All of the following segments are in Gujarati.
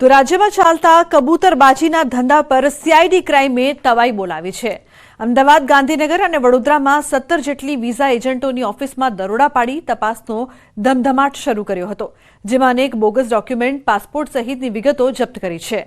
તો રાજ્યમાં ચાલતા કબૂતરબાજીના ધંધા પર સીઆઈડી ક્રાઇમે તવાઈ બોલાવી છે. અમદાવાદ, ગાંધીનગર અને વડોદરામાં સત્તર જેટલી વિઝા એજન્ટોની ઓફિસમાં દરોડા પાડી તપાસનો ધમધમાટ શરૂ કર્યો હતો, જેમાં અનેક બોગસ ડોક્યુમેન્ટ, પાસપોર્ટ સહિતની વિગતો જપ્ત કરી છે.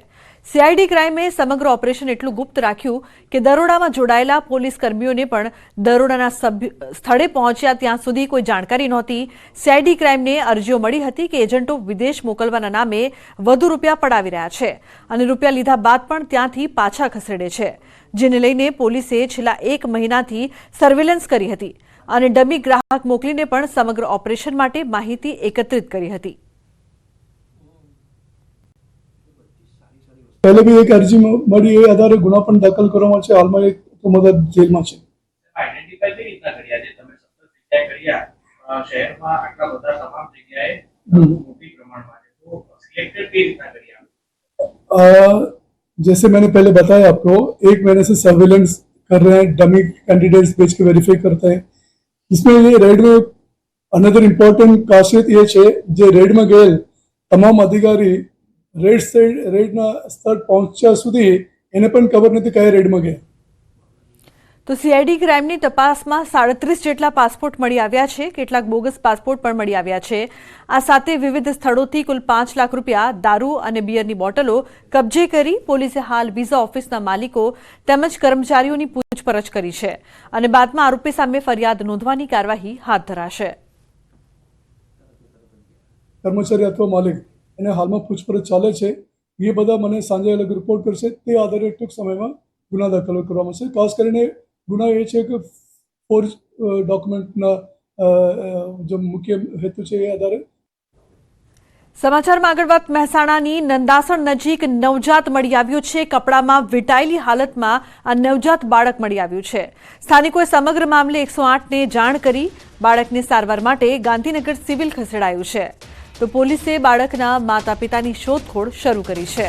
સીઆઈડી ક્રાઇમે સમગ્ર ઓપરેશન એટલું ગુપ્ત રાખ્યું કે દરોડામાં જોડાયેલા પોલીસ કર્મીઓને પણ દરોડાના સ્થળે પહોંચ્યા ત્યાં સુધી કોઈ જાણકારી નહોતી. સીઆઈડી ક્રાઇમને અરજીઓ મળી હતી કે એજન્ટો વિદેશ મોકલવાના નામે વધુ રૂપિયા પડાવી રહ્યા છે અને રૂપિયા લીધા બાદ પણ ત્યાંથી પાછા ખસેડે છે, જેને લઈને પોલીસે છેલ્લા એક મહિનાથી સર્વેલન્સ કરી હતી અને ડમી ગ્રાહક મોકલીને પણ સમગ્ર ઓપરેશન માટે માહિતી એકત્રિત કરી હતી. પહેલે બી એક અરજી મ- મળી એ આધારે ગુનો પણ દાખલ કરવામાં છે હાલમાં એક તો મદદ જેલમાં છે આઈડેન્ટિફાઈ કઈ રીતના કર્યા છે તમે સતત જગ્યાએ કર્યા અ, શહેરમાં આટલા બધા તમામ જગ્યાએ હમ. મોટી પ્રમાણમાં છે તો સિલેક્ટેડ કઈ રીતના કર્યા अ, जैसे मैंने पहले बताया आपको एक महीने से सर्वेलेंस कर रहे हैं डमी कैंडिडेट्स बेच के वेरीफाई करते हैं इसमें ये रेड में अनदर इम्पोर्टेंट खासियत ये છે જે રેડમાં ગયેલ તમામ અધિકારી રેડ સાઈડ રેડના સ્થળ પહોંચ્યા સુધી એને પણ ખબર નથી કયા રેડમાં ગયા. તો સીઆઈડી ક્રાઇમની તપાસમાં સાડત્રીસ જેટલા પાસપોર્ટ મળી આવ્યા છે કેટલાક બોગસ પાસપોર્ટ પણ મળી આવ્યા છે. આ સાથે વિવિધ સ્થળોથી કુલ પાંચ લાખ રૂપિયા દારૂ અને બિયરની બોટલો કબજે કરી પોલીસે હાલ વિઝા ઓફિસના માલિકો તેમજ કર્મચારીઓની પૂછપરછ કરી છે અને બાદમાં આરોપી સામે ફરિયાદ નોંધવાની કાર્યવાહી હાથ ધરાશે. કર્મચારી અથવા માલિક? એને હાલમાં પૂછપરછ ચાલે છે. એ બધા મને સાંજે અલગ રિપોર્ટ કરશે. તે આધારે ટૂંક સમયમાં ગુના દાખલ કરવામાં આવશે. ખાસ કરીને ગુના એ છે કે ફોર્જ ડોક્યુમેન્ટના જે મુખ્ય હેતુ છે એ આધારે. સમાચારમાં આગળ વાત મહેસાણાની. નંદાસણ નજીક નવજાત મળી આવ્યું છે. કપડામાં વીંટાયેલી હાલતમાં આ નવજાત બાળક મળી આવ્યું છે. સ્થાનિકોએ સમગ્ર મામલે એકસો આઠને જાણ કરી બાળકને સારવાર માટે ગાંધીનગર સિવિલ ખસેડાયું છે. તો પોલીસે બાળકના માતા પિતાની શોધખોળ શરૂ કરી છે.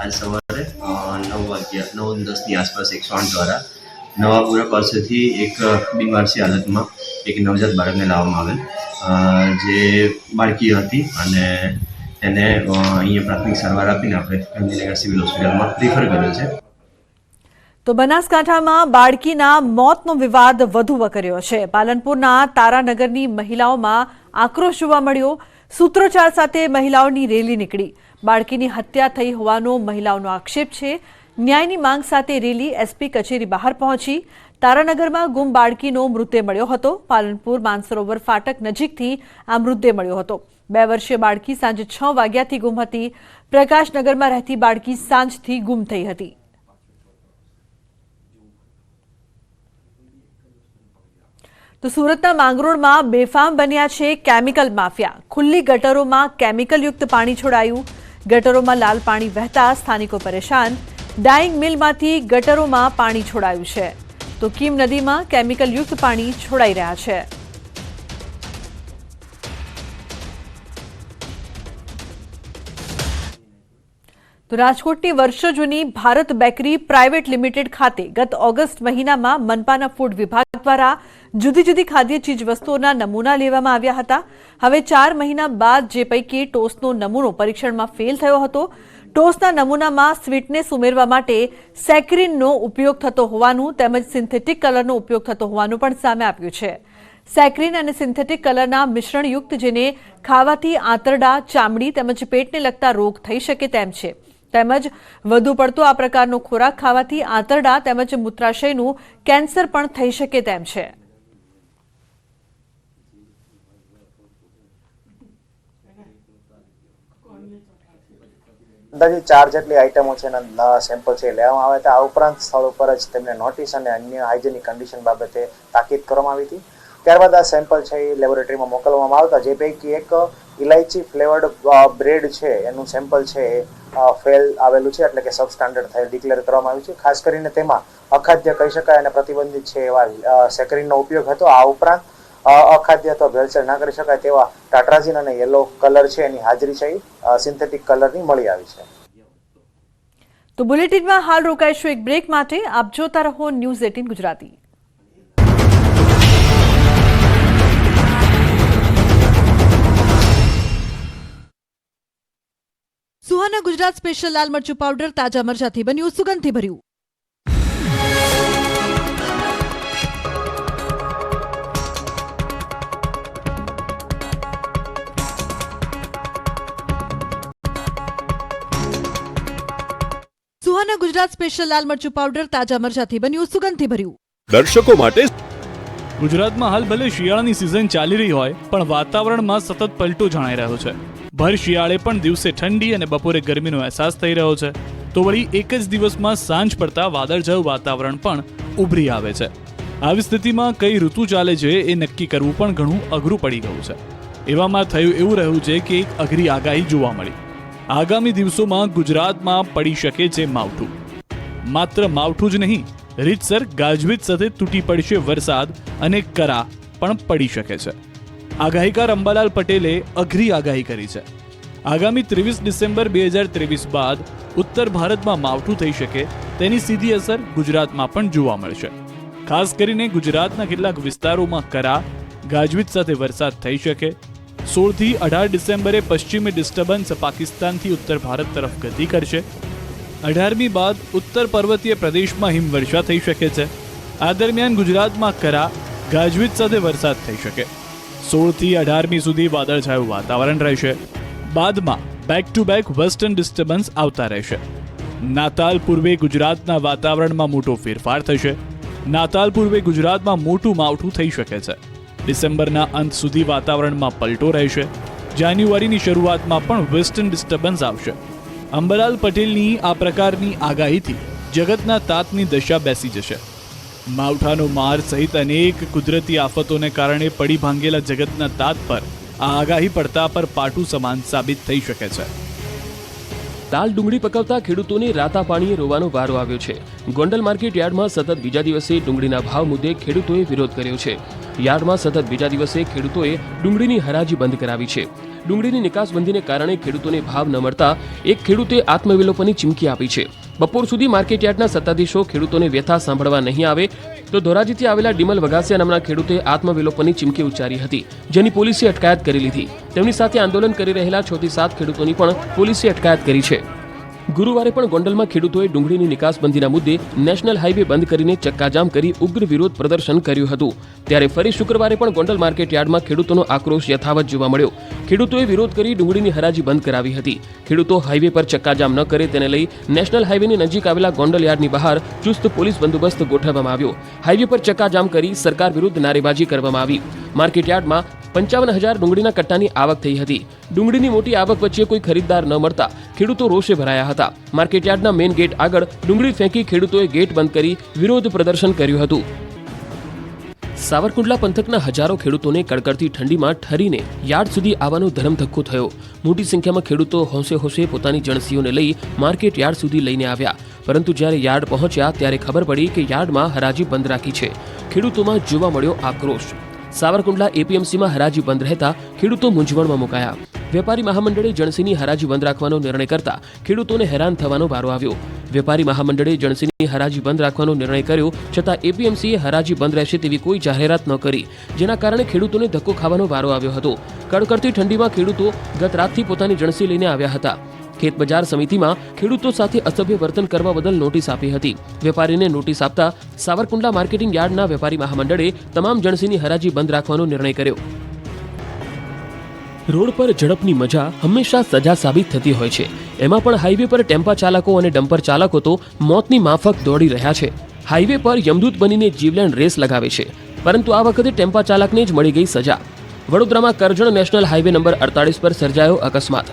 આજ સવારે નવ વાગ્યા, નવ દસની આસપાસ એકસો આઠ દ્વારા નવાપુરા પાસેથી એક બીમાર છે હાલતમાં એક નવજાત બાળકને લાવવામાં આવેલ. જે બાળકી હતી અને તેને અહીંયા પ્રાથમિક સારવાર આપીને આપણે ગાંધીનગર સિવિલ હોસ્પિટલમાં રિફર કર્યો છે. તો બનાસકાંઠામાં બાળકીના મોતનો વિવાદ વધુ વકર્યો છે. પાલનપુરના તારાનગરની મહિલાઓમાં આક્રોશ જોવા મળ્યો. સૂત્રોચ્ચાર સાથે મહિલાઓની રેલી નીકળી. બાળકીની હત્યા થઈ હોવાનો મહિલાઓનો આક્ષેપ છે. ન્યાયની માંગ સાથે રેલી એસપી કચેરી બહાર પહોંચી. તારાનગરમાં ગુમ બાળકીનો મૃતદેહ મળ્યો હતો. પાલનપુર માનસરોવર ફાટક નજીકથી આ મૃતદેહ મળ્યો હતો. બે વર્ષીય બાળકી સાંજે છ વાગ્યાથી ગુમ હતી. પ્રકાશનગરમાં રહેતી બાળકી સાંજથી ગુમ થઈ હતી. તો સુરતના માંગરોળમાં બેફામ બન્યા છે કેમિકલ માફિયા. ખુલ્લી ગટરોમાં કેમિકલયુક્ત પાણી છોડાયું. ગટરોમાં લાલ પાણી વહેતા સ્થાનિકો પરેશાન. ડાઇંગ મિલમાંથી ગટરોમાં પાણી છોડાયું છે. તો કીમ નદીમાં કેમિકલયુક્ત પાણી છોડાઈ રહ્યા છે. તો રાજકોટની વર્ષો જૂની ભારત બેકરી પ્રાઇવેટ લિમિટેડ ખાતે ગત ઓગસ્ટ મહિનામાં મનપાના ફૂડ વિભાગ દ્વારા જુદી જુદી ખાદ્ય ચીજવસ્તુઓના નમૂના લેવામાં આવ્યા હતા. હવે ચાર મહિના બાદ જે પૈકી ટોસનો નમૂનો પરીક્ષણમાં ફેલ થયો હતો ટોસના નમૂનામાં સ્વીટનેસ ઉમેરવા માટે સેક્રિનનો ઉપયોગ થતો હોવાનું તેમજ સિન્થેટિક કલરનો ઉપયોગ થતો હોવાનું પણ સામે આવ્યું છે. સેક્રિન અને સિન્થેટિક કલરના મિશ્રણયુક્ત જેને ખાવાથી આંતરડા, ચામડી તેમજ પેટને લગતા રોગ થઈ શકે તેમ છે. તેમજ વધુ પડતો આ પ્રકારનો ખોરાક ખાવાથી આંતરડા તેમજ મૂત્રાશયનું કેન્સર પણ થઈ શકે તેમ છે. અંદાજે ચાર જેટલી આઇટમો છે એના સેમ્પલ છે લેવામાં આવ્યા હતા આ ઉપરાંત સ્થળ ઉપર જ તેમને નોટિસ અને અન્ય હાઇજેનિક કન્ડિશન બાબતે તાકીદ કરવામાં આવી હતી. ત્યારબાદ આ સેમ્પલ છે એ લેબોરેટરીમાં મોકલવામાં આવતા, જે પૈકી એક ઇલાયચી ફ્લેવર્ડ બ્રેડ છે, એનું સેમ્પલ છે એ ફેલ આવેલું છે, એટલે કે સબ સ્ટાન્ડર્ડ થયેલ ડિક્લેર કરવામાં આવ્યું છે. ખાસ કરીને તેમાં અખાદ્ય કહી શકાય અને પ્રતિબંધિત છે એવા સેકરીનનો ઉપયોગ હતો. આ ઉપરાંત અખાદ્ય અથવા ભેળસેળ ના કરી શકાય તેવા ટાટ્રાઝીન અને યલો કલર છે, એની હાજરી છે સિન્થેટિક કલરની મળી આવી છે. તો બુલેટિનમાં હાલ રોકાઈશું એક બ્રેક માટે. આપ જોતા રહો news eighteen Gujarati. Suhana Gujarat special લાલ મરચું પાવડર તાજા મરચાથી બન્યું સુગંધથી ભર્યું સુહાના ગુજરાત સ્પેશિયલ લાલ મરચું પાવડર તાજા મરચાથી બન્યું સુગંધથી ભર્યું દર્શકો માટે ગુજરાતમાં હાલ ભલે શિયાળાની સિઝન ચાલી રહી હોય પણ વાતાવરણમાં સતત પલટો જણાઈ રહ્યો છે. ભર શિયાળે પણ દિવસે ઠંડી અને બપોરે ગરમીનો અહેસાસ થઈ રહ્યો છે. તો વળી એક જ દિવસમાં સાંજ પડતા વાદળછાયું વાતાવરણ પણ ઉભરી આવે છે. આવી સ્થિતિમાં કઈ ઋતુ ચાલે છે એ નક્કી કરવું પણ ઘણું અઘરું પડી ગયું છે. એવામાં થયું એવું રહ્યું છે કે એક અઘરી આગાહી જોવા મળી. આગામી દિવસોમાં ગુજરાતમાં પડી શકે છે માવઠું. માત્ર માવઠું જ નહીં, રીતસર ગાજવીજ સાથે તૂટી પડશે વરસાદ અને કરા પણ પડી શકે છે. આગાહીકાર અંબાલાલ પટેલે અઘરી આગાહી કરી છે. આગામી ત્રેવીસ ડિસેમ્બર બે હજાર ત્રેવીસ બાદ ઉત્તર ભારતમાં માવઠું થઈ શકે તેની સીધી અસર ગુજરાતમાં પણ જોવા મળશે. ખાસ કરીને ગુજરાતના કેટલાક વિસ્તારોમાં કરા, ગાજવીજ સાથે વરસાદ થઈ શકે. સોળથી અઢાર ડિસેમ્બરે પશ્ચિમી ડિસ્ટર્બન્સ પાકિસ્તાનથી ઉત્તર ભારત તરફ ગતિ કરશે. અઢારમી બાદ ઉત્તર પર્વતીય પ્રદેશમાં હિમવર્ષા થઈ શકે છે. આ દરમિયાન ગુજરાતમાં કરા, ગાજવીજ સાથે વરસાદ થઈ શકે. સોળથી અઢારમી સુધી વાદળછાયું વાતાવરણ રહેશે. બાદમાં back to back western disturbance આવતા રહેશે. નાતાલ પૂર્વે ગુજરાતના વાતાવરણમાં મોટો ફેરફાર થશે. નાતાલ પૂર્વે ગુજરાતમાં મોટું માવઠું થઈ શકે છે. ડિસેમ્બરના અંત સુધી વાતાવરણમાં પલટો રહેશે. જાન્યુઆરીની શરૂઆતમાં પણ વેસ્ટર્ન ડિસ્ટર્બન્સ આવશે. અંબલાલ પટેલની આ પ્રકારની આગાહીથી જગતના તાતની દશા બેસી જશે. માવઠાનો માર સહિત અનેક કુદરતી આફતોને કારણે પડી ભાંગેલા જગતના તાત પર આ આગાહી પડતા પર પાટું સમાન સાબિત થઈ શકે છે. દાલ ડુંગળી પકવતા ખેડૂતોને રાતા પાણીએ રોવાનો વારો આવ્યો છે. ગોંડલ માર્કેટ યાર્ડમાં સતત બીજા દિવસે ડુંગળીના ભાવ મુદ્દે ખેડૂતોએ વિરોધ કર્યો છે. યાર્ડમાં સતત બીજા દિવસે ખેડૂતોએ ડુંગળીની હરાજી બંધ કરાવી છે. ડુંગળીની નિકાસબંધીને કારણે ખેડૂતોને ભાવ ન મળતા એક ખેડૂતે આત્મવિલોપનની ચીમકી આપી છે. બપોર સુધી માર્કેટયાર્ડના સત્તાધીશો ખેડૂતોને વ્યથા સાંભળવા નહીં આવે તો ધોરાજીથી આવેલા ડિમલ વગાસિયા નામના ખેડૂતે આત્મવિલોપનની ચીમકી ઉચ્ચારી હતી, જેની પોલીસે અટકાયત કરી લીધી. તેમની સાથે આંદોલન કરી રહેલા છ થી સાત ખેડૂતોની પણ પોલીસે અટકાયત કરી છે. ગુરુવારે પણ ગોંડલમાં ખેડૂતોએ ડુંગળીની નિકાસબંધીના મુદ્દે નેશનલ હાઈવે બંધ કરીને ચક્કાજામ કરી ઉગ્ર વિરોધ પ્રદર્શન કર્યું હતું. ત્યારે ફરી શુક્રવારે પણ ગોંડલ માર્કેટ યાર્ડમાં ખેડૂતોનો આક્રોશ યથાવત જોવા મળ્યો. ખેડૂતોએ વિરોધ કરી ડુંગળીની હરાજી બંધ કરાવી હતી. ખેડૂતો હાઈવે પર ચક્કાજામ ન કરે તેને લઈ નેશનલ હાઈવેની નજીક આવેલા ગોંડલ યાર્ડની બહાર ચુસ્ત પોલીસ બંદોબસ્ત ગોઠવવામાં આવ્યો. હાઈવે પર ચક્કાજામ કરી સરકાર વિરુદ્ધ નારેબાજી કરવામાં આવી. માર્કેટ યાર્ડમાં પંચાવન હજાર ડુંગળીના કટ્ટાની આવક થઈ હતી. ડુંગળીની મોટી આવક વચ્ચે કોઈ ખરીદદાર ન મળતા ખેડૂતો રોષે ભરાયા હતા. માર્કેટ યાર્ડના મેઇન ગેટ આગળ ડુંગળી ફેંકી ખેડૂતોએ ગેટ બંધ કરી વિરોધ પ્રદર્શન કર્યું હતું. સાવરકુંડલા પંથકના હજારો ખેડૂતોને કડકડતી ઠંડીમાં ઠરીને યાર્ડ સુધી આવવાનો ધરમધક્કો થયો. મોટી સંખ્યામાં ખેડૂતો હોંશે હોંશે પોતાની જણસીઓને લઈ માર્કેટ યાર્ડ સુધી લઈને આવ્યા. પરંતુ જ્યારે યાર્ડ પહોંચ્યા ત્યારે ખબર પડી કે યાર્ડમાં હરાજી બંધ રાખી છે. ખેડૂતોમાં જોવા મળ્યો આક્રોશ. સાવરકુંડલા એપીએમસીમાં હરાજી બંધ રહેતા ખેડૂતો મૂંઝવણમાં મુકાયા. વેપારી મહામંડળે જણસીની હરાજી બંધ રાખવાનો નિર્ણય કરતા ખેડૂતોને હેરાન થવાનો વારો આવ્યો. વેપારી મહામંડળે જણસીની હરાજી બંધ રાખવાનો નિર્ણય કર્યો, છતાં એપીએમસીએ હરાજી બંધ રહેશે તેવી કોઈ જાહેરાત ન કરી, જેના કારણે ખેડૂતોને ધક્કો ખાવાનો વારો આવ્યો હતો. કડકડતી ઠંડીમાં ખેડૂતો ગત રાતથી પોતાની જણસી લઈને આવ્યા હતા. ખેત બજાર સમિતિમાં ખેડૂતો સાથે અસભ્ય વર્તન કરવા બદલ નોટિસ આપી હતી. વેપારીને નોટિસ આપતા સાવરકુંડલા માર્કેટિંગ યાર્ડના વેપારી મહામંડળે તમામ જણસીની હરાજી બંધ રાખવાનો નિર્ણય કર્યો. રોડ પર ઝડપની મજા હંમેશા સજા સાબિત થતી હોય છે. એમાં પણ હાઈવે પર ટેમ્પા ચાલકો અને ડમ્પર ચાલકો તો મોતની માફક દોડી રહ્યા છે. હાઈવે પર યમદૂત બનીને જીવલેણ રેસ લગાવે છે. પરંતુ આ વખતે ટેમ્પા ચાલકને જ મળી ગઈ સજા. વડોદરામાં કરજણ નેશનલ હાઈવે નંબર અડતાલીસ પર સર્જાયો અકસ્માત.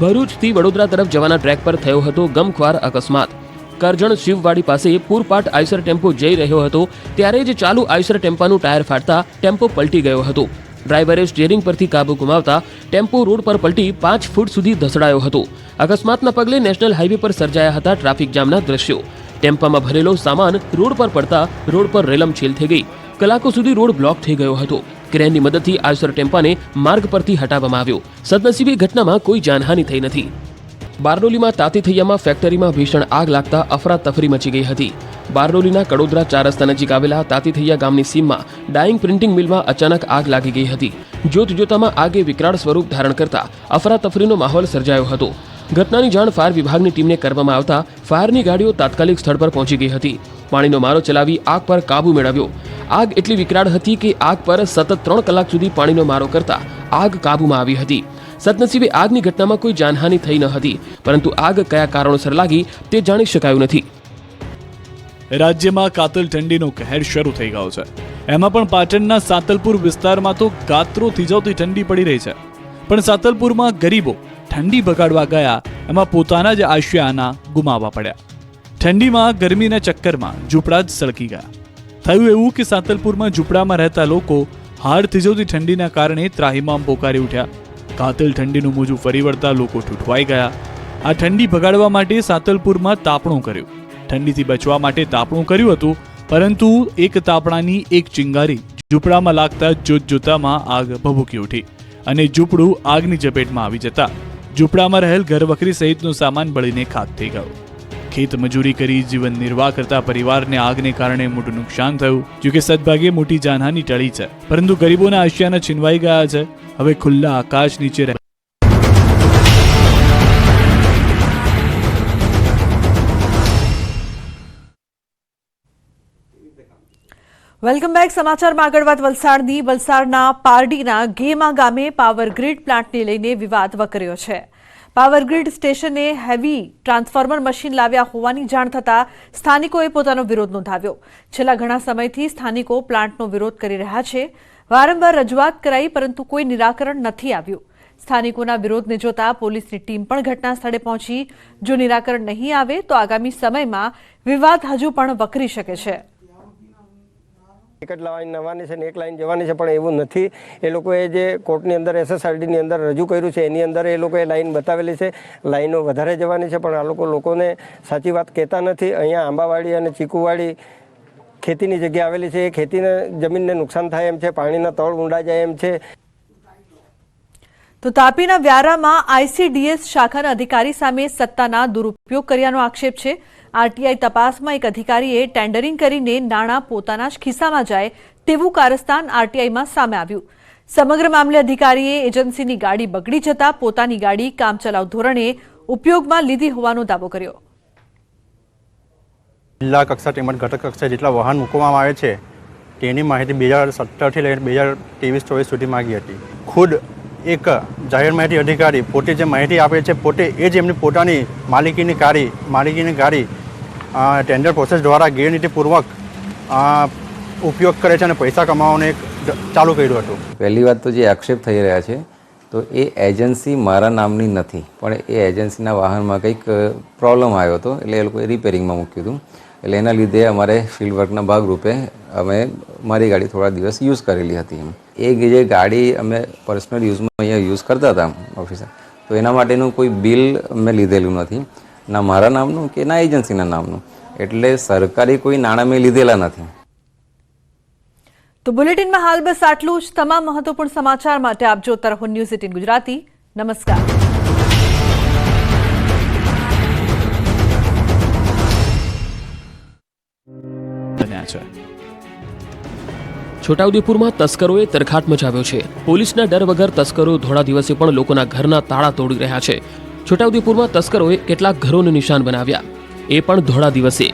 ભરૂચથી વડોદરા તરફ જવાના ટ્રેક પર થયો હતો ગમખ્વાર અકસ્માત. કરજણ શિવવાડી પાસે પૂરપાટ આઈસર ટેમ્પો જઈ રહ્યો હતો, ત્યારે જ ચાલુ આઈસર ટેમ્પાનું ટાયર ફાટતા ટેમ્પો પલટી ગયો હતો. ડ્રાઈવરે સ્ટીયરિંગ પરથી કાબુ ગુમાવતા ટેમ્પો રોડ પર પલટી પાંચ ફૂટ સુધી ધસડાયો હતો. અકસ્માતના પગલે નેશનલ હાઈવે પર સર્જાયા હતા ટ્રાફિક જામના દ્રશ્યો. ટેમ્પામાં ભરેલો સામાન રોડ પર પડતા રોડ પર રેલમછેલ થઈ ગઈ. કલાકો સુધી રોડ બ્લોક થઈ ગયો હતો. ક્રેનની મદદથી આઈસર ટેમ્પાને માર્ગ પરથી હટાવવામાં આવ્યો. સદનસીબે ઘટનામાં કોઈ જાનહાનિ થઈ નથી. બારડોલીમાં તાતીથૈયામાં ફેક્ટરીમાં ભીષણ આગ લાગતા અફરાતફરી મચી ગઈ હતી. બારડોલીના કડોદરા ચાર રસ્તા નજીક આવેલા તાતીથૈયા ગામની સીમમાં ડાઇંગ પ્રિન્ટિંગ મિલમાં અચાનક આગ લાગી ગઈ હતી. જોત જોતામાં આગે વિકરાળ સ્વરૂપ ધારણ કરતા અફરાતફરીનો માહોલ સર્જાયો હતો. ઘટનાની જાણ ફાયર વિભાગની ટીમને કરવામાં આવતા ફાયરની ગાડીઓ તાત્કાલિક સ્થળ પર પહોંચી ગઈ હતી. પાણીનો મારો ચલાવી આગ પર કાબુ મેળવ્યો. આગ એટલી વિકરાળ હતી કે આગ પર સતત ત્રણ કલાક સુધી પાણીનો મારો કરતા આગ કાબુમાં આવી હતી. સદનસીબે આગની ઘટનામાં કોઈ જાનહાનિ થઈ ન હતી, પરંતુ આગ કયા કારણોસર લાગી તે જાણી શકાયું નથી. રાજ્યમાં કાતલ ઠંડીનો કહેર શરૂ થઈ ગયો છે. એમાં પણ પાટણના સાતલપુર વિસ્તારમાં તો ગાત્રો થીજાવતી ઠંડી પડી રહી છે. પણ સાતલપુરમાં ગરીબો ઠંડી બગાડવા ગયા, એમાં પોતાના જ આશિયાના ગુમાવવા પડ્યા. ઠંડીમાં, ગરમીના ચક્કરમાં ઝૂંપડા જ સળકી ગયા. થયું એવું કે સાતલપુરમાં ઝૂંપડામાં રહેતા લોકો હાડ થીજવતી ઠંડીના કારણે ત્રાહીમામ પોકારી ઉઠ્યા. કાતલ ઠંડીનું મોજું ફરી વળતા લોકો ઠૂઠવાઈ ગયા. આ ઠંડી ભગાડવા માટે સાતલપુરમાં તાપણું કર્યું. ઠંડીથી બચવા માટે તાપણું કર્યું હતું, પરંતુ એક તાપણાની એક ચિંગારી ઝૂંપડામાં લાગતા જોત જોતામાં આગ ભભૂકી ઉઠી અને ઝૂંપડું આગની ઝપેટમાં આવી જતા. ઝૂંપડામાં રહેલ ઘરવખરી સહિતનો સામાન બળીને ખાક થઈ ગયો. ખેત મજૂરી કરી જીવન નિર્વાહ કરતા પરિવારને આગને કારણે મોટું નુકસાન થયું. જોકે સદભાગે મોટી જાનહાની ટળી છે. પરંતુ ગરીબોના આશિયાના છીનવાઈ ગયા છે. હવે ખુલ્લા આકાશ નીચે વેલકમ બેક સમાચારમાં આગળ વાત વલસાડની. વલસાડના પારડીના ગેમા ગામે પાવર ગ્રીડ પ્લાન્ટને લઈને વિવાદ વકર્યો છે. પાવર ગ્રીડ સ્ટેશને હેવી ટ્રાન્સફોર્મર મશીન લાવ્યા હોવાની જાણ થતાં સ્થાનિકોએ પોતાનો વિરોધ નોંધાવ્યો. છેલ્લા ઘણા સમયથી સ્થાનિકો પ્લાન્ટનો વિરોધ કરી રહ્યા છે. વારંવાર રજૂઆત કરાઈ, પરંતુ કોઈ નિરાકરણ નથી આવ્યું. સ્થાનિકોના વિરોધને જોતા પોલીસની ટીમ પણ ઘટના સ્થળે પહોંચી. જો નિરાકરણ નહીં આવે, તો આગામી સમયમાં વિવાદ હજુ પણ વકરી શકે છે. એક જ લાઈન નવાની છે ને એક લાઈન જવાની છે, પણ એવું નથી. એ લોકોએ જે કોર્ટની અંદર, એસએસઆરડીની અંદર રજૂ કર્યું છે, એની અંદર એ લોકોએ લાઈન બતાવેલી છે. લાઈનો વધારે જવાની છે, પણ આ લોકો લોકોને સાચી વાત કહેતા નથી. અહીંયા આંબાવાડી અને ચીકુવાડી ખેતીની જગ્યા આવેલી છે. એ ખેતીને, જમીનને નુકસાન થાય એમ છે, પાણીના તળ ઊંડા જાય એમ છે. તો તાપીના વ્યારામાં આઈસીડીએસ શાખાના અધિકારી સામે સત્તાના દુરુપયોગ કર્યાનો આક્ષેપ છે. આરટીઆઈ તપાસમાં એક અધિકારીએ ટેન્ડરિંગ કરીને નાણાં પોતાના જ ખિસ્સામાં જાય તેવું કારસ્તાન આરટીઆઈમાં સામે આવ્યું. સમગ્ર મામલે અધિકારીએ એજન્સીની ગાડી બગડી જતા પોતાની ગાડી કામચલાઉ ધોરણે ઉપયોગમાં લીધી હોવાનો દાવો કર્યો. જિલ્લા કક્ષા તેમજ ઘટક કક્ષા જેટલા વાહન મૂકવામાં આવે છે, તેની માહિતી બે હજાર સત્તરથી લઈને બે હજાર ત્રેવીસ ચોવીસ સુધી માગી હતી. ખુદ એક જાહેર માહિતી અધિકારી પોતે જે માહિતી આપે છે, પોતે એ જ એમની પોતાની માલિકીની ગાડી માલિકીની ગાડી ટેન્ડર પ્રોસેસ દ્વારા ગેરનીતિપૂર્વક ઉપયોગ કરે છે અને પૈસા કમાવાનું એક ચાલુ કર્યું હતું. પહેલી વાત તો જે આક્ષેપ થઈ રહ્યા છે, તો એ એજન્સી મારા નામની નથી, પણ એ એજન્સીના વાહનમાં કંઈક પ્રોબ્લેમ આવ્યો હતો, એટલે એ લોકોએ રિપેરિંગમાં મૂક્યું હતું. એટલે એના લીધે અમારે ફિલ્ડ વર્કના ભાગરૂપે અમે મારી ગાડી થોડા દિવસ યુઝ કરેલી હતી એ જે ગાડી અમે પર્સનલ યુઝમાં અહીંયા યુઝ કરતા હતા ઓફિસર તો એના માટેનું કોઈ બિલ મેં લીધેલું નથી. ના મારા નામનું કે ના એજન્સીના નામનું. એટલે સરકારી કોઈ નાણાં મેં લીધેલા નથી. તો બુલેટિનમાં હાલ બસ આટલું જ. તમામ મહત્વપૂર્ણ સમાચાર માટે આપ જોતા રહો ન્યૂઝ એટીન ગુજરાતી. નમસ્કાર. બન્યા છે. છોટાઉદેપુરમાં તસ્કરોએ તરખાટ મચાવ્યો છે. પોલીસના ડર વગર તસ્કરો ધોળા દિવસે પણ લોકોના ઘરના તાળા તોડી રહ્યા છે. છોટાઉદેપુરમાં તસ્કરોએ કેટલાક ઘરોને નિશાન બનાવ્યા. એ પણ ધોળા દિવસે.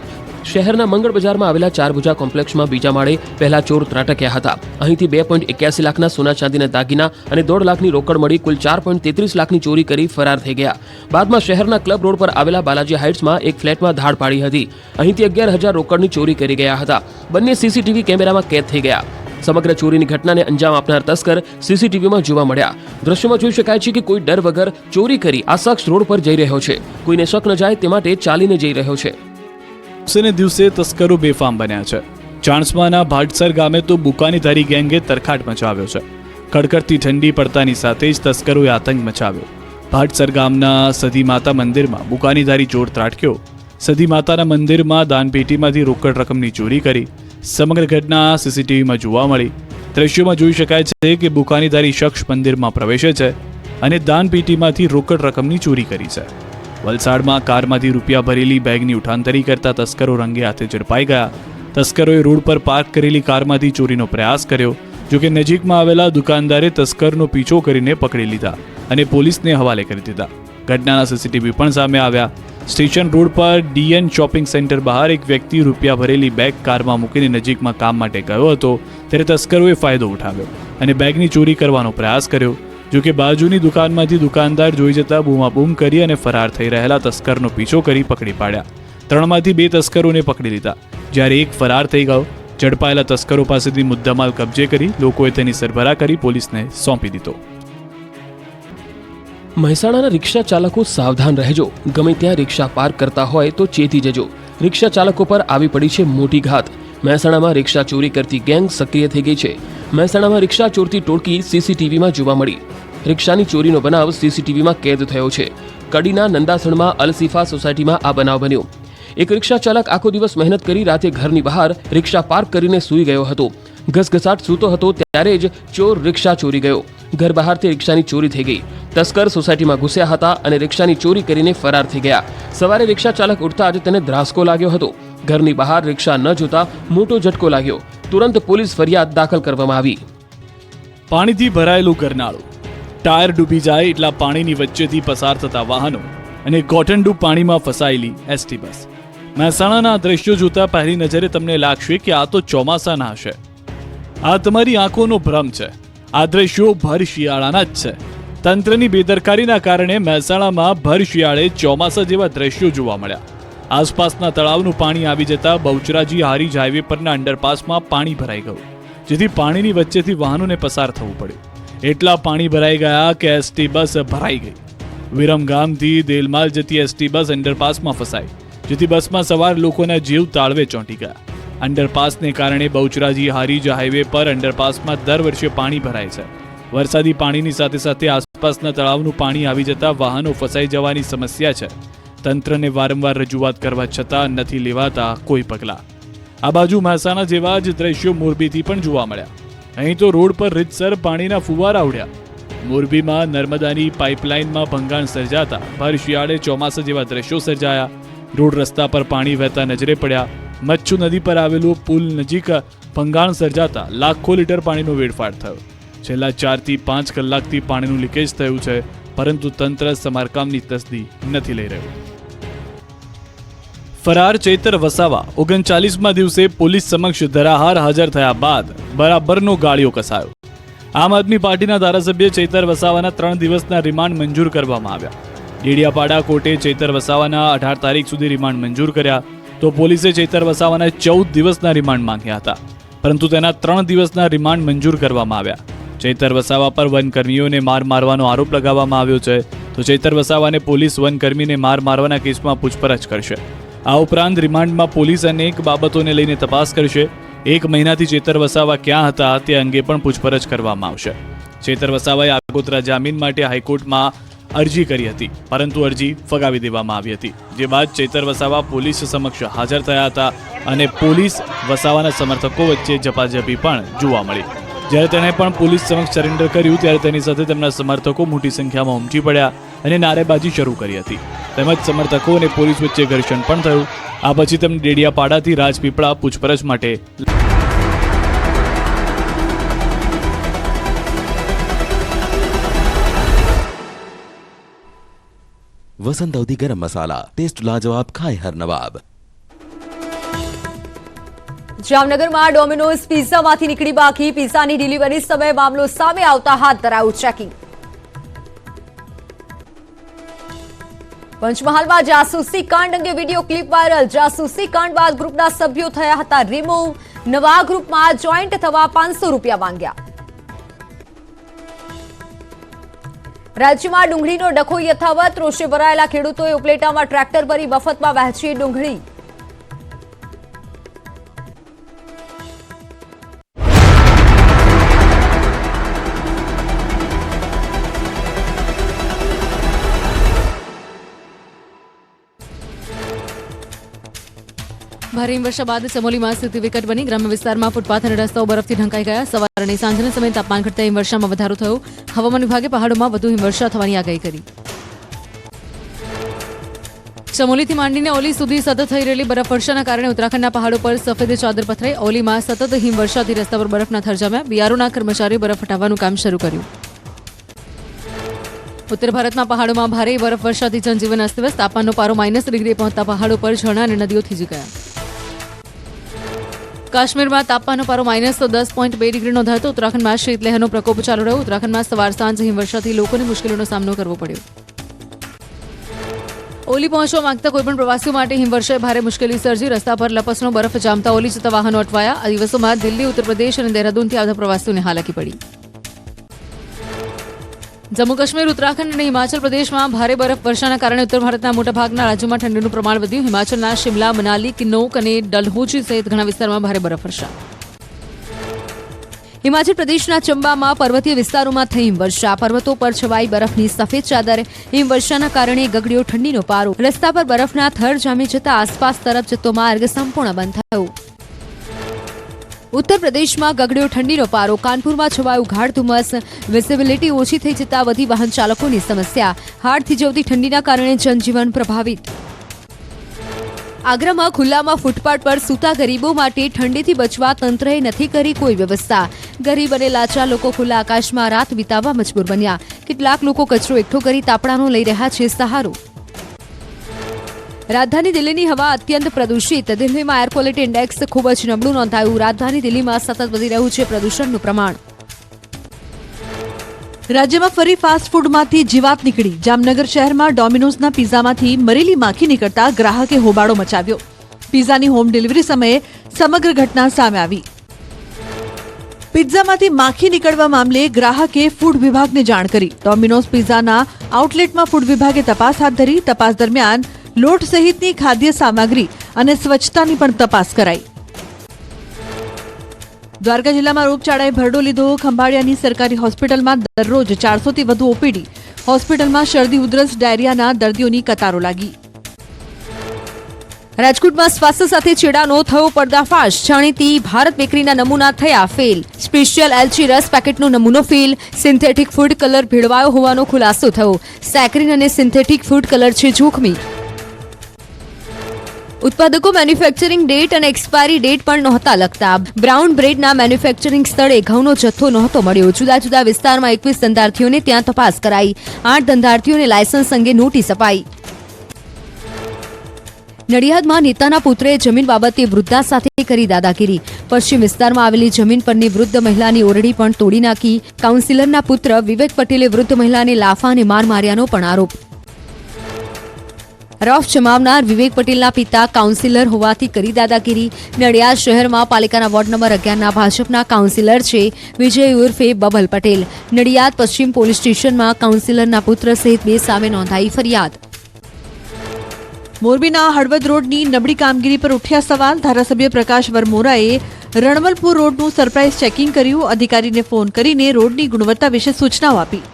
શહેરના મંગળ બજારમાં આવેલા ચારભુજા કોમ્પ્લેક્ષમાં બીજા માળે પહેલા ચોર ત્રાટક્યા હતા. અહીંથી બે પોઈન્ટ એક્યાસી લાખના સોના ચાંદીના દાગીના અને દોઢ લાખની રોકડ મળી કુલ ચાર પોઈન્ટ તેત્રીસ લાખની ચોરી કરી ફરાર થઈ ગયા. બાદમાં શહેરના ક્લબ રોડ પર આવેલા બાલાજી હાઇટ્સમાં એક ફ્લેટમાં ધાડ પાડી હતી. અહીંથી અગિયાર હજાર રોકડની ચોરી કરી ગયા હતા. બંને સીસીટીવી કેમેરામાં કેદ થઈ ગયા. સમગ્ર ચોરીની ઘટનાને અંજામ આપનાર તસ્કર સીસીટીવીમાં જોવા મળ્યા. દ્રશ્યમાં જોઈ શકાય છે કે કોઈ ડર વગર ચોરી કરી આ શખ્સ રોડ પર જઈ રહ્યો છે. કોઈને શક ન જાય તે માટે ચાલીને જઈ રહ્યો છે. દિવસે દિવસે તસ્કરો બેફામ બન્યા છે. ચાણસ્માના ભાટસર ગામે તો બુકાનીધારી ગેંગે તરખાટ મચાવ્યો છે. કડકડતી ઠંડી પડતાની સાથે જ તસ્કરોએ આતંક મચાવ્યો. ભાટસર ગામના સધી માતા મંદિરમાં બુકાનીધારી ચોર ત્રાટક્યો. સધી માતાના મંદિરમાં દાનપેટીમાંથી રોકડ રકમની ચોરી કરી. સમગ્ર ઘટના સીસીટીવીમાં જોવા મળી. દ્રશ્યોમાં જોઈ શકાય છે કે બુકાનીધારી શખ્સ મંદિરમાં પ્રવેશે છે અને દાનપેટીમાંથી રોકડ રકમની ચોરી કરી છે. વલસાડમાં કારમાંથી રૂપિયા ભરેલી બેગની ઉઠાંતરી કરતા તસ્કરો રંગે હાથે ઝડપાઈ ગયા. તસ્કરોએ રોડ પર પાર્ક કરેલી કારમાંથી ચોરીનો પ્રયાસ કર્યો, જોકે નજીકમાં આવેલા દુકાનદારે તસ્કરનો પીછો કરીને પકડી લીધા અને પોલીસને હવાલે કરી દીધા. ઘટનાના સીસીટીવી પણ સામે આવ્યા. સ્ટેશન રોડ પર ડીએન શોપિંગ સેન્ટર બહાર એક વ્યક્તિ રૂપિયા ભરેલી બેગ કારમાં મૂકીને નજીકમાં કામ માટે ગયો હતો, ત્યારે તસ્કરોએ ફાયદો ઉઠાવ્યો અને બેગની ચોરી કરવાનો પ્રયાસ કર્યો. જો કે બાજુની દુકાનમાંથી દુકાનદાર જોઈ જતા બૂમાબૂમ કરી અને ફરાર થઈ રહેલા તસ્કરનો પીછો કરી પકડી પાડ્યા. ત્રણમાંથી બે તસ્કરોને પકડી લીધા. જ્યારે એક ફરાર થઈ ગયો, ઝડપાયેલા તસ્કરો પાસેથી મુદ્દામાલ કબજે કરી લોકોએ તેની સરભરા કરી પોલીસને સોંપી દીધો. મહેસાણાના રિક્ષા ચાલકો સાવધાન રહેજો. ગમે ત્યાં રિક્ષા પાર્ક કરતા હોય તો ચેતી જજો. રિક્ષા ચાલકો પર આવી પડી છે મોટી ઘાત. મહેસાણામાં રિક્ષા ચોરી કરતી ગેંગ સક્રિય થઈ ગઈ છે. મહેસાણામાં રિક્ષા ચોરતી ટોળકી સીસીટીવીમાં જોવા મળી. રિક્ષાની ચોરીનો બનાવ સીસીટીવીમાં કેદ થયો છે. કડીના નંદાસણમાં અલસીફા સોસાયટીમાં આ બનાવ બન્યો. એક રિક્ષા ચાલક આખો દિવસ મહેનત કરી રાતે ઘરની બહાર રિક્ષા પાર્ક કરીને સૂઈ ગયો હતો. ઘસઘસાટ સૂતો હતો ત્યારે જ ચોર રિક્ષા ચોરી ગયો. ઘર બહારથી રિક્ષાની ચોરી થઈ ગઈ. તસ્કર સોસાયટીમાં ઘૂસ્યા હતા અને રિક્ષાની ચોરી કરીને ફરાર થઈ ગયા. સવારે રિક્ષા ચાલક ઉઠતા જ તેને ધ્રાસકો લાગ્યો હતો. ઘરની બહાર રિક્ષા ન જોતા મોટો ઝટકો લાગ્યો. તુરંત પોલીસ ફરિયાદ દાખલ કરવામાં આવી. પાણીથી ભરાયેલું ગરનાળું ટાયર ડૂબી જાય એટલા પાણીની વચ્ચેથી પસાર થતા વાહનો અને ગોટંડુ પાણીમાં ફસાયેલી એસટી બસ. મહેસાણાના દ્રશ્યો જોતા પહેલી નજરે તમને લાગશે કે આ તો ચોમાસાના હશે. આ તમારી આંખોનો ભ્રમ છે. આ દ્રશ્યો ભર શિયાળાના જ છે. તંત્રની બેદરકારીના કારણે મહેસાણામાં ભર શિયાળે ચોમાસા જેવા દ્રશ્યો જોવા મળ્યા. આસપાસના તળાવનું પાણી આવી જતા બહુચરાજી હારીજ હાઈવે પરના અંડરપાસમાં પાણી ભરાઈ ગયું, જેથી પાણીની વચ્ચેથી વાહનોને પસાર થવું પડ્યું. એટલા પાણી ભરાઈ ગયા કે એસટી બસ ભરાઈ ગઈ. વિરમગામથી દેલમાલ જતી એસટી બસ અંડરપાસમાં ફસાઈ, જેથી બસમાં સવાર લોકોના જીવ તાળવે ચોંટી ગયા. અંડરપાસને કારણે બહુચરાજી હારીજ હાઈવે પર અંડરપાસમાં દર વર્ષે પાણી ભરાય છે. વરસાદી પાણીની સાથે સાથે આસપાસના તળાવનું પાણી આવી જતા વાહનો ફસાઈ જવાની સમસ્યા છે. તંત્રને વારંવાર રજૂઆત કરવા છતાં નથી લેવાતા કોઈ પગલાં. આ બાજુ મહેસાણા જેવા જ દ્રશ્યો મોરબીથી પણ જોવા મળ્યા. અહીં તો રોડ પર રીતસર પાણીના ફુવારા ઉડ્યા. મોરબીમાં નર્મદાની પાઇપલાઇનમાં ભંગાણ સર્જાતા ભર શિયાળે ચોમાસા જેવા દ્રશ્યો સર્જાયા. રોડ રસ્તા પર પાણી વહેતા નજરે પડ્યા. મચ્છુ નદી પર આવેલું પુલ નજીક ભંગાણ સર્જાતા લાખો લીટર પાણીનો વેડફાટ થયો. છેલ્લા ચારથી પાંચ કલાકથી પાણીનું લીકેજ થયું છે, પરંતુ તંત્ર સમારકામની તસદી નથી લઈ રહ્યું. ફરાર ચૈતર વસાવા ઓગણચાલીસમાં દિવસે પોલીસ સમક્ષ ધરાહાર હાજર થયા બાદ બરાબરનો ગાળિયો કસાયો. આમ આદમી પાર્ટીના ધારાસભ્ય ચૈતર વસાવાના ત્રણ દિવસના રિમાન્ડ મંજૂર કરવામાં આવ્યા. ડેડિયાપાડા કોર્ટે ચૈતર વસાવાના અઢાર તારીખ સુધી રિમાન્ડ મંજૂર કર્યા તો પોલીસે ચૈતર વસાવાના ચૌદ દિવસના રિમાન્ડ માંગ્યા હતા. પરંતુ તેના ત્રણ દિવસના રિમાન્ડ મંજૂર કરવામાં આવ્યા. ચૈતર વસાવા પર વનકર્મીઓને માર મારવાનો આરોપ લગાવવામાં આવ્યો છે તો ચૈતર વસાવાને પોલીસ વનકર્મીને માર મારવાના કેસમાં પૂછપરછ કરશે. આ ઉપરાંત રિમાન્ડમાં પોલીસ અનેક બાબતોને લઈને તપાસ કરશે. એક મહિનાથી ચેતર વસાવા ક્યાં હતા તે અંગે પણ પૂછપરછ કરવામાં આવશે. ચેતર વસાવાએ આગોતરા જામીન માટે હાઈકોર્ટમાં અરજી કરી હતી, પરંતુ અરજી ફગાવી દેવામાં આવી હતી, જે બાદ ચેતર વસાવા પોલીસ સમક્ષ હાજર થયા હતા અને પોલીસ વસાવાના સમર્થકો વચ્ચે ઝપાઝપી પણ જોવા મળી. જ્યારે તેણે પણ પોલીસ સમક્ષ સરેન્ડર કર્યું, ત્યારે તેની સાથે તેમના સમર્થકો મોટી સંખ્યામાં ઉમટી પડ્યા. અને નારેબાજી શરૂ કરી હતી. તેમજ સમર્થકો અને પોલીસ વચ્ચે ઘર્ષણ પણ થયું. આ પછી તેમને ડેડિયાપાડાથી રાજપીપળા પૂછપરછ માટે વસંત અવધી ગરમ મસાલા. ટેસ્ટ લાજવાબ ખાય હર નવાબ. જામનગરમાં ડોમિનોઝ પિઝામાંથી નીકળી બાકી. પિઝાની ડિલિવરી સમયે મામલો સામે આવતા હાથ ધરાયું ચેકિંગ. પંચમહાલમાં જાસૂસી કાંડ અંગે વીડિયો ક્લિપ વાયરલ. જાસૂસી કાંડ બાદ ગ્રુપના સભ્યો થયા હતા રિમૂવ નવા ગ્રુપમાં જોઈન્ટ થવા પાંચસો રૂપિયા માંગ્યા. રાજ્યમાં ડુંગળીનો ડખો યથાવત રોષે ભરાયેલા ખેડૂતોએ ઉપલેટામાં ટ્રેક્ટર ભરી મફતમાં વહેંચી ડુંગળી. ભારે હિમવર્ષા બાદ ચમોલીમાં સ્થિતિ વિકટ બની. ગ્રામ્ય વિસ્તારમાં ફૂટપાથ અને રસ્તાઓ બરફથી ઢંકાઈ ગયા. સવાર અને સાંજના સમયે તાપમાન ઘટતા હિમવર્ષામાં વધારો થયો. હવામાન વિભાગે પહાડોમાં વધુ હિમવર્ષા થવાની આગાહી કરી. ચમોલીથી માંડીને ઓલી સુધી સતત થઈ રહેલી બરફવર્ષાના કારણે ઉત્તરાખંડના પહાડો પર સફેદ ચાદર પથરાઈ ઓલીમાં સતત હિમવર્ષાથી રસ્તા પર બરફના થર જામ્યા બીઆરઓના કર્મચારીઓ બરફ હટાવવાનું કામ શરૂ કર્યું. ઉત્તર ભારતમાં પહાડોમાં ભારે બરફવર્ષાથી જનજીવન અસ્તવ્યસ્ત. તાપમાનનો પારો માઇનસ ડિગ્રી પહોંચતા પહાડો પર ઝરણા અને નદીઓ થીજી ગયા. કાશ્મીરમાં તાપમાનનો પારો માઇનસ દસ પોઈન્ટ બે ડિગ્રી નોંધાયો હતો. ઉત્તરાખંડમાં શીતલહેરનો પ્રકોપ ચાલુ રહ્યો. ઉત્તરાખંડમાં સવાર સાંજ હિમવર્ષાથી લોકોને મુશ્કેલીનો સામનો કરવો પડ્યો. ઓલી પહોંચવા માંગતા કોઈપણ પ્રવાસીઓ માટે હિમવર્ષાએ ભારે મુશ્કેલી સર્જી. રસ્તા પર લપસનો બરફ જામતા ઓલી જતા વાહનો અટવાયા. આ દિવસોમાં દિલ્હી ઉત્તર પ્રદેશ અને દહેરાદૂનથી આવતા પ્રવાસીઓને હાલાકી પડી. જમ્મુ કાશ્મીર ઉત્તરાખંડ અને હિમાચલ પ્રદેશમાં ભારે બરફ વર્ષાના કારણે ઉત્તર ભારતના મોટાભાગના રાજ્યોમાં ઠંડીનું પ્રમાણ વધ્યું. હિમાચલના શિમલા, મનાલી કિન્નૌક અને ડલહૌજી સહિત ઘણા વિસ્તારમાં ભારે બરફવર્ષા હિમાચલ પ્રદેશના ચંબામાં પર્વતીય વિસ્તારોમાં થઈ હિમવર્ષા પર્વતો પર છવાઈ બરફની સફેદ ચાદર હિમવર્ષાના કારણે ગગડ્યો ઠંડીનો પારો. રસ્તા પર બરફના થર જામી જતા આસપાસ તરફ જતો માર્ગ સંપૂર્ણ બંધ થયો. ઉત્તર પ્રદેશમાં ગગડ્યો ઠંડીનો પારો. કાનપુરમાં છવાયું ગાઢ ધુમ્મસ. વિઝિબિલિટી ઓછી થઈ જતા વધી વાહન ચાલકોની સમસ્યા. હાડ થીજવતી ઠંડીના કારણે જનજીવન પ્રભાવિત. આગ્રામાં ખુલ્લામાં ફૂટપાથ પર સૂતા ગરીબો માટે ઠંડીથી બચવા તંત્રએ નથી કરી કોઈ વ્યવસ્થા. ગરીબ અને લાચાર લોકો ખુલ્લા આકાશમાં રાત વિતાવવા મજબૂર બન્યા. કેટલાક લોકો કચરો એકઠો કરી તાપણાનો લઈ રહ્યા છે સહારો. રાજધાની દિલ્હીની હવા અત્યંત પ્રદૂષિત. દિલ્હીમાં એર ક્વોલિટી ઇન્ડેક્સ ખૂબ જ નબળું નોંધાયું. રાજધાની દિલ્હીમાં સતત વધી રહ્યું છે પ્રદૂષણનું પ્રમાણ. રાજ્યમાં ફરી ફાસ્ટ ફૂડમાંથી જીવાત નીકળી. જામનગર શહેરમાં ડોમિનોઝના પિઝામાંથી મરેલી માખી નીકળતા ગ્રાહકે હોબાળો મચાવ્યો. પિઝાની હોમ ડિલિવરી સમયે સમગ્ર ઘટના સામે આવી. પિઝામાંથી માખી નીકળવા મામલે ગ્રાહકે ફૂડ વિભાગને જાણ કરી. ડોમિનોઝ પિઝાના આઉટલેટમાં ફૂડ વિભાગે તપાસ હાથ ધરી. તપાસ દરમિયાન લોટ સહિતની ખાદ્ય સામગ્રી અને સ્વચ્છતાની પણ તપાસ કરાઈ. દ્વારકા જિલ્લામાં રોગચાળાએ ભરડો લીધો. ખંભાળિયાની સરકારી હોસ્પિટલમાં દરરોજ ચારસોથી વધુ ઓપીડી. હોસ્પિટલમાં શરદી, ઉધરસ, ડાયરિયાના દર્દીઓની કતારો લાગી. રાજકોટમાં સ્વાસ્થ્ય સાથે છેડાનો થયો પર્દાફાશ. જાણીતી ભારત બેકરીના નમૂના થયા ફેલ. સ્પેશિયલ એલચી રસ પેકેટનો નમૂનો ફેલ. સિન્થેટિક ફૂડ કલર ભેળવાયો હોવાનો ખુલાસો થયો. સેક્રિન અને સિન્થેટિક ફૂડ કલર છે જોખમી. ઉત્પાદકો મેન્યુફેક્ચરિંગ ડેટ અને એક્સપાયરી ડેટ પણ નહોતા લખતા. બ્રાઉન બ્રેડના મેન્યુફેક્ચરિંગ સ્થળે ઘઉંનો જથ્થો નહોતો મળ્યો. જુદા જુદા વિસ્તારમાં એકવીસ ધંધાર્થીઓને ત્યાં તપાસ કરાઈ. આઠ ધંધાર્થીઓને લાયસન્સ અંગે નોટિસ અપાઈ. નડિયાદમાં નેતાના પુત્રે જમીન બાબતે વૃદ્ધા સાથે કરી દાદાગીરી. પશ્ચિમ વિસ્તારમાં આવેલી જમીન પરની વૃદ્ધ મહિલાની ઓરડી પણ તોડી નાખી. કાઉન્સિલરના પુત્ર વિવેક પટેલે વૃદ્ધ મહિલાને લાફા અને માર માર્યાનો પણ આરોપ. રોફ જમાવનાર વિવેક પટેલના પિતા કાઉન્સિલર હોવાથી કરી દાદાગીરી. નડિયાદ શહેરમાં પાલિકાના વોર્ડ નંબર અગિયારના ભાજપના કાઉન્સિલર છે વિજય ઉર્ફે બબલ પટેલ. નડિયાદ પશ્ચિમ પોલીસ સ્ટેશનમાં કાઉન્સિલરના પુત્ર સહિત બે સામે નોંધાઈ ફરિયાદ. મોરબીના હળવદ રોડની નબળી કામગીરી પર ઉઠ્યા સવાલ ધારાસભ્ય પ્રકાશ વરમોરાએ રણમલપુર રોડનું સરપ્રાઇઝ ચેકિંગ કર્યું. અધિકારીને ફોન કરીને રોડની ગુણવત્તા વિશે સૂચનાઓ આપી.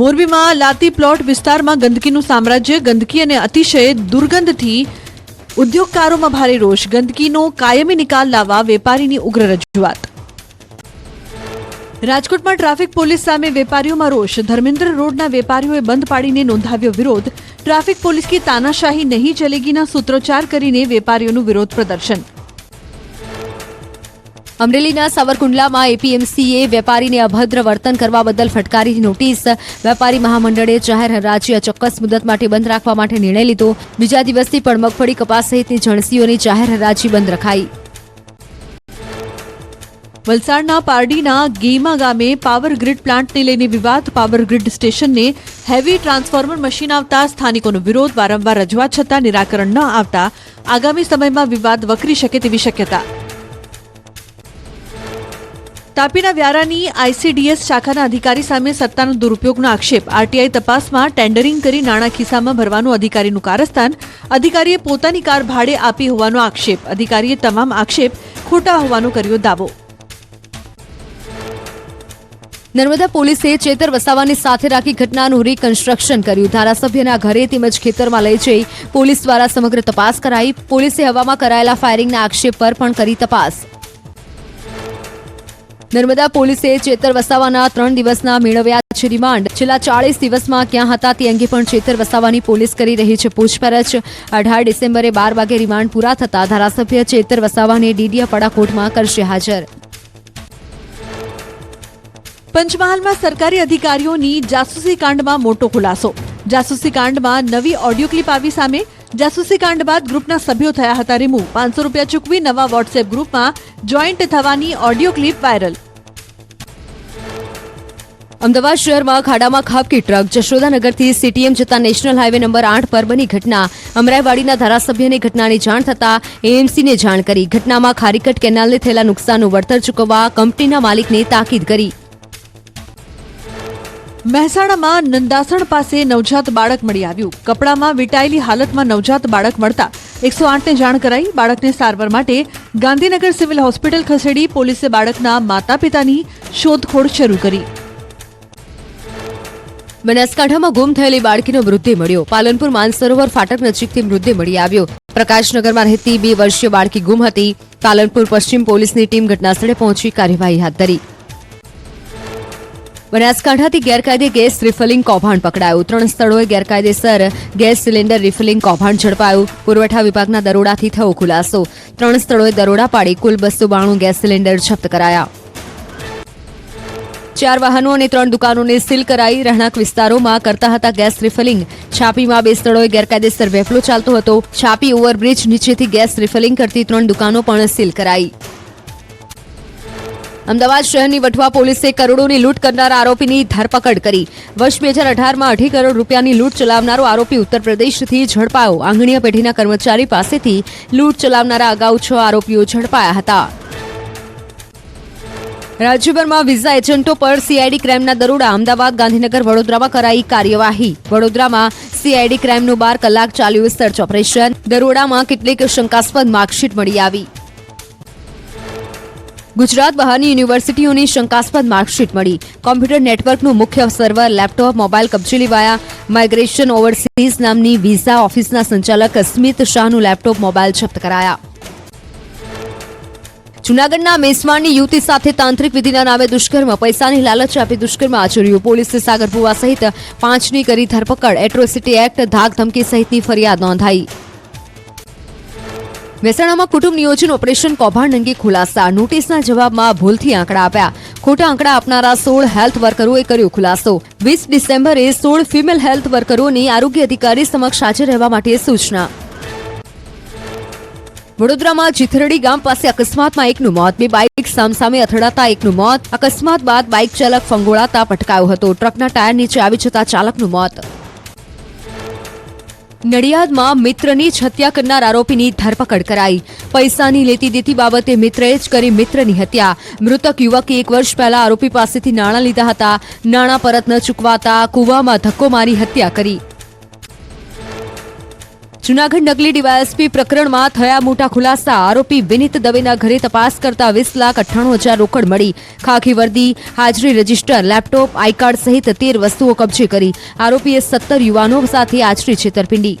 મોરબીમાં લાતી પ્લોટ વિસ્તારમાં ગંદકીનું સામ્રાજ્ય, ગંદકી અને અતિશય દુર્ગંધથી ઉદ્યોગકારોમાં ભારે રોષ. ગંદકીનો કાયમી નિકાલ લાવવા વેપારીની ઉગ્ર રજૂઆત. રાજકોટમાં ટ્રાફિક પોલીસ સામે વેપારીઓમાં રોષ. ધર્મેન્દ્ર રોડના વેપારીઓએ બંધ પાડીને નોંધાવ્યો વિરોધ. ટ્રાફિક પોલીસ કી તાનાશાહી નહીં ચલેગીના સૂત્રોચ્ચાર કરીને વેપારીઓનું વિરોધ પ્રદર્શન. અમરેલીના સાવરકુંડલામાં એપીએમસીએ વેપારીને અભદ્ર વર્તન કરવા બદલ ફટકારી નોટિસ. વેપારી મહામંડળે જાહેર હરાજી અચોક્કસ મુદત માટે બંધ રાખવા માટે નિર્ણય લીધો. બીજા દિવસથી પણ મગફળી કપાસ સહિતની જણસીઓની જાહેર હરાજી બંધ રખાઈ. વલસાડના પારડીના ગેમા ગામે પાવર ગ્રીડ પ્લાન્ટને લઈને વિવાદ. પાવર ગ્રીડ સ્ટેશનને હેવી ટ્રાન્સફોર્મર મશીન આવતા સ્થાનિકોનો વિરોધ. વારંવાર રજૂઆત છતાં નિરાકરણ ન આવતા. આગામી સમયમાં વિવાદ વકરી શકે તેવી શક્યતા. તાપીના વ્યારાની આઈસીડીએસ શાખાના અધિકારી સામે સત્તાનો દુરુપયોગનો આક્ષેપ. આરટીઆઈ તપાસમાં ટેન્ડરિંગ કરી નાણાં ખિસ્સામાં ભરવાનું અધિકારીનું કારસ્તાન અધિકારીએ પોતાની કાર ભાડે આપી હોવાનો આક્ષેપ. અધિકારીએ તમામ આક્ષેપ ખોટા હોવાનો કર્યો દાવો. નર્મદા પોલીસે ચેતર વસાવાની સાથે રાખી ઘટનાનું રીકન્સ્ટ્રક્શન કર્યું. ધારાસભ્યના ઘરે તેમજ ખેતરમાં લઈ જઈ પોલીસ દ્વારા સમગ્ર તપાસ કરાઈ. પોલીસે હવામાં કરાયેલા ફાયરિંગના આક્ષેપ પર પણ કરી તપાસ. નર્મદા પોલીસે ચેતર વસાવાના ત્રણ દિવસના મેળવ્યા છે રિમાન્ડ. છેલ્લા ચાળીસ દિવસમાં ક્યાં હતા તે અંગે પણ ચેતર વસાવાની પોલીસ કરી રહી છે પૂછપરછ. અઢાર ડિસેમ્બરે બાર વાગે રિમાન્ડ પૂરા થતા ધારાસભ્ય ચેતર વસાવાને ડીડીયાપાડા કોર્ટમાં કરશે હાજર. પંચમહાલમાં સરકારી અધિકારીઓની જાસૂસી કાંડમાં મોટો ખુલાસો. જાસૂસી કાંડમાં નવી ઓડિયો ક્લિપ આવી સામે જાસૂસી કાંડ બાદ ગ્રુપના સભ્યો થયા હતા રિમૂવ. પાંચસો રૂપિયા ચૂકવી નવા વોટ્સએપ ગ્રુપમાં જોઈન્ટ થવાની ઓડિયો ક્લિપ વાયરલ. અમદાવાદ શહેરમાં ખાડામાં ખાબકી ટ્રક જશોદાનગરથી સીટીએમ જતા નેશનલ હાઈવે નંબર આઠ પર બની ઘટના. અમરાઈવાડીના ધારાસભ્યને ઘટનાની જાણ થતાં એએમસીને જાણ કરી. ઘટનામાં ખારીકટ કેનાલને થયેલા નુકસાનનું વળતર ચૂકવવા કંપનીના માલિકને તાકીદ કરી. મહેસાણામાં નંદાસણ પાસે નવજાત બાળક મળી આવ્યું. કપડામાં વીંટાયેલી હાલતમાં નવજાત બાળક મળતા એકસો આઠને જાણ કરાઈ. બાળકને સારવાર માટે ગાંધીનગર સિવિલ હોસ્પિટલ ખસેડી પોલીસે બાળકના માતા પિતાની શોધખોળ શરૂ કરી. બનાસકાંઠામાં ગુમ થયેલી બાળકીનો મૃતદેહ મળ્યો. પાલનપુર માનસરોવર ફાટક નજીકથી મૃતદેહ મળી આવ્યો. પ્રકાશનગરમાં રહેતી બે વર્ષીય બાળકી ગુમ હતી. પાલનપુર પશ્ચિમ પોલીસની ટીમ ઘટનાસ્થળે પહોંચી કાર્યવાહી હાથ ધરી. બનાસકાંઠાથી ગેરકાયદે ગેસ રિફિલિંગ કૌભાંડ પકડાયું. ત્રણ સ્થળોએ ગેરકાયદેસર ગેસ સિલિન્ડર રિફિલિંગ કૌભાંડ ઝડપાયું. પુરવઠા વિભાગના દરોડાથી થયો ખુલાસો. ત્રણ સ્થળોએ દરોડા પાડી કુલ બસો બાણું ગેસ સિલિન્ડર જપ્ત કરાયા. ચાર વાહનો અને ત્રણ દુકાનોને સીલ કરાઈ. રહેણાંક વિસ્તારોમાં કરતા હતા ગેસ રિફિલિંગ. છાપીમાં બે સ્થળોએ ગેરકાયદેસર વેફલો ચાલતો હતો. છાપી ઓવરબ્રિજ નીચેથી ગેસ રિફિલિંગ કરતી ત્રણ દુકાનો પણ સીલ કરાઈ. અમદાવાદ શહેરની વઠવા પોલીસે કરોડોની લૂંટ કરનાર આરોપીની ધરપકડ કરી. વર્ષ બે હજાર અઢારમાં અઢી કરોડ રૂપિયાની લૂંટ ચલાવનારો આરોપી ઉત્તર પ્રદેશથી ઝડપાયો. આંગણીયા પેઢીના કર્મચારી પાસેથી લૂંટ ચલાવનારા અગાઉ છ આરોપીઓ ઝડપાયા હતા. રાજ્યભરમાં વિઝા એજન્ટો પર સીઆઈડી ક્રાઇમના દરોડા. અમદાવાદ, ગાંધીનગર, વડોદરામાં કરાઈ કાર્યવાહી. વડોદરામાં સીઆઈડી ક્રાઇમનું બાર કલાક ચાલ્યું સર્ચ ઓપરેશન. દરોડામાં કેટલીક શંકાસ્પદ માર્કશીટ મળી આવી. ગુજરાત બહારની યુનિવર્સિટીઓની શંકાસ્પદ માર્કશીટ મળી. કોમ્પ્યુટર નેટવર્કનું મુખ્ય સર્વર, લેપટોપ, મોબાઈલ કબજે લેવાયા માઇગ્રેશન ઓવરસીઝ નામની વિઝા ઓફિસના સંચાલક સ્મિત શાહનું લેપટોપ મોબાઈલ જપ્ત કરાયા. જૂનાગઢના મેસવાણની યુવતી સાથે તાંત્રિક વિધિના નામે દુષ્કર્મ. પૈસાની લાલચ આપી દુષ્કર્મ આચર્યું. પોલીસે સાગરપુવા સહિત પાંચની કરી ધરપકડ. એટ્રોસિટી એક્ટ ધાક ધમકી સહિતની ફરિયાદ નોંધાઈ. મહેસાણામાં કુટુંબ નિયોજન ઓપરેશન કૌભાંડ અંગે ખુલાસા. નોટિસના જવાબમાં ભૂલથી આંકડા આપ્યા. ખોટા આંકડા આપનારા સોળ હેલ્થ વર્કરોએ કર્યો ખુલાસો. વીસ ડિસેમ્બરે સોળ ફિમેલ હેલ્થ વર્કરોની આરોગ્ય અધિકારી સમક્ષ હાજર રહેવા માટે સૂચના. વડોદરામાં જીથરડી ગામ પાસે અકસ્માતમાં એકનું મોત. બે બાઇક સામસામે અથડાતા એકનું મોત. અકસ્માત બાદ બાઇક ચાલક ફંગોળાતા પટકાયો હતો. ટ્રકના ટાયર નીચે આવી જતા ચાલકનું મોત. નડિયાદમાં મિત્રની જ હત્યા કરનાર આરોપીની ધરપકડ કરાઈ. પૈસાની લેતી દેતી બાબતે મિત્રએ જ કરી મિત્રની હત્યા. મૃતક યુવકે એક વર્ષ પહેલા આરોપી પાસેથી નાણાં લીધા હતા. નાણાં પરત ન ચૂકવાતા કૂવામાં ધક્કો મારી હત્યા કરી. જૂનાગઢ નકલી ડીવાયએસપી પ્રકરણમાં થયા મોટા ખુલાસા. આરોપી વિનીત દવેના ઘરે તપાસ કરતા વીસ લાખ અઠ્ઠાણું હજાર રોકડ મળી. ખાખી વર્દી, હાજરી રજિસ્ટર, લેપટોપ, આઈ કાર્ડ સહિત તેર વસ્તુઓ કબજે કરી. આરોપીએ સત્તર યુવાનો સાથે આચરી છેતરપિંડી.